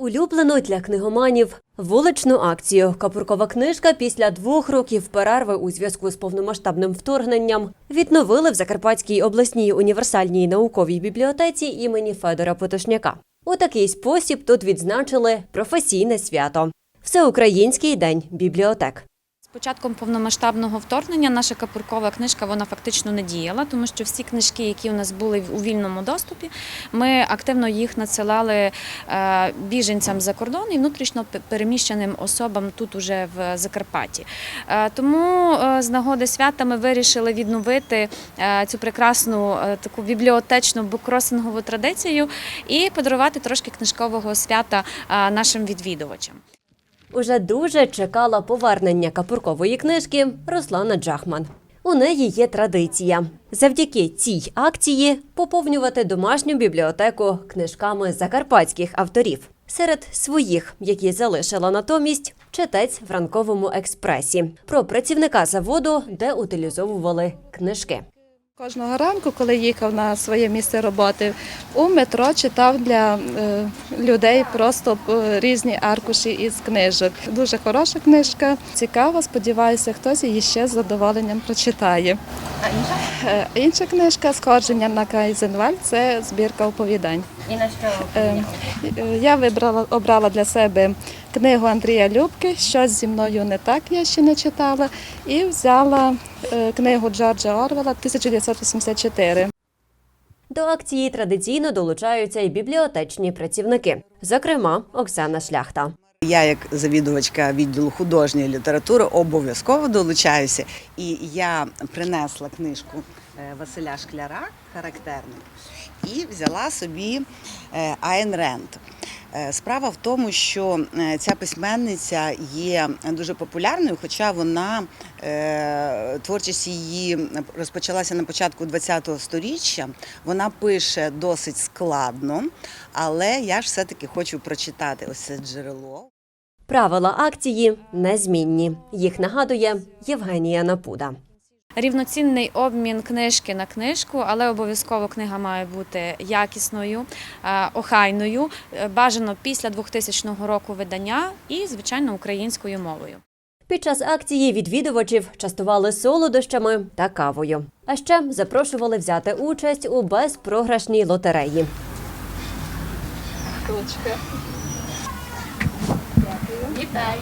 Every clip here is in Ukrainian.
Улюблену для книгоманів вуличну акцію Капуркова книжка після двох років перерви у зв'язку з повномасштабним вторгненням відновили в Закарпатській обласній універсальній науковій бібліотеці імені Федора Потошняка. У такий спосіб тут відзначили професійне свято Всеукраїнський день бібліотек. Початком повномасштабного вторгнення наша капуркова книжка вона фактично не діяла, тому що всі книжки, які у нас були у вільному доступі, ми активно їх надсилали е, біженцям за кордон і внутрішньо переміщеним особам тут уже в Закарпатті. Е, Тому е, з нагоди свята ми вирішили відновити цю прекрасну таку бібліотечну букросингову традицію і подарувати трошки книжкового свята нашим відвідувачам. Уже дуже чекала повернення капуркової книжки Руслана Джахман. У неї є традиція завдяки цій акції поповнювати домашню бібліотеку книжками закарпатських авторів. Серед своїх, які залишила натомість, читець в ранковому експресі про працівника заводу, де утилізовували книжки. Кожного ранку, коли їхав на своє місце роботи, у метро читав для е, людей просто е, різні аркуші із книжок. Дуже хороша книжка, цікава. Сподіваюся, хтось її ще з задоволенням прочитає. А інша? Інша книжка Сходження на Кайзенваль це збірка оповідань. І на що Е, е, Я вибрала обрала для себе книгу Андрія Любки Щось зі мною не так я ще не читала, і взяла е, книгу Джорджа Орвела 1984. До акції традиційно долучаються і бібліотечні працівники, зокрема Оксана Шляхта. Я, як завідувачка відділу художньої літератури, обов'язково долучаюся. І я принесла книжку е, Василя Шкляра характерник і взяла собі е, Айн Ренд. Е, Справа в тому, що е, ця письменниця є дуже популярною, хоча вона е, творчість її розпочалася на початку ХХ століття. Вона пише досить складно, але я ж все-таки хочу прочитати ось це джерело. Правила акції незмінні. Їх нагадує Євгенія Напуда. Рівноцінний обмін книжки на книжку, але обов'язково книга має бути якісною, е, охайною, е, бажано після 2000 року видання і, звичайно, українською мовою. Під час акції відвідувачів частували солодощами та кавою. А ще запрошували взяти участь у безпрограшній лотереї. Ручка. Вітаю.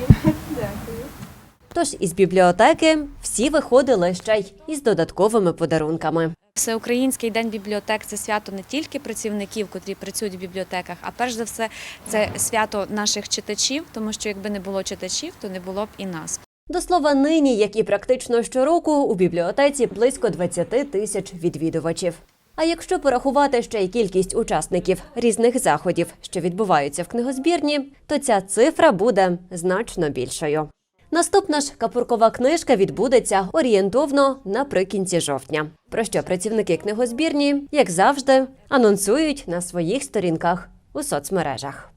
Тож із бібліотеки всі виходили ще й із додатковими подарунками. Всеукраїнський день бібліотек це свято не тільки працівників, котрі працюють в бібліотеках, а перш за все це свято наших читачів, тому що якби не було читачів, то не було б і нас. До слова, нині, як і практично щороку, у бібліотеці близько 20 тисяч відвідувачів. А якщо порахувати ще й кількість учасників різних заходів, що відбуваються в книгозбірні, то ця цифра буде значно більшою. Наступна ж капуркова книжка відбудеться орієнтовно наприкінці жовтня. Про що працівники книгозбірні, як завжди, анонсують на своїх сторінках у соцмережах.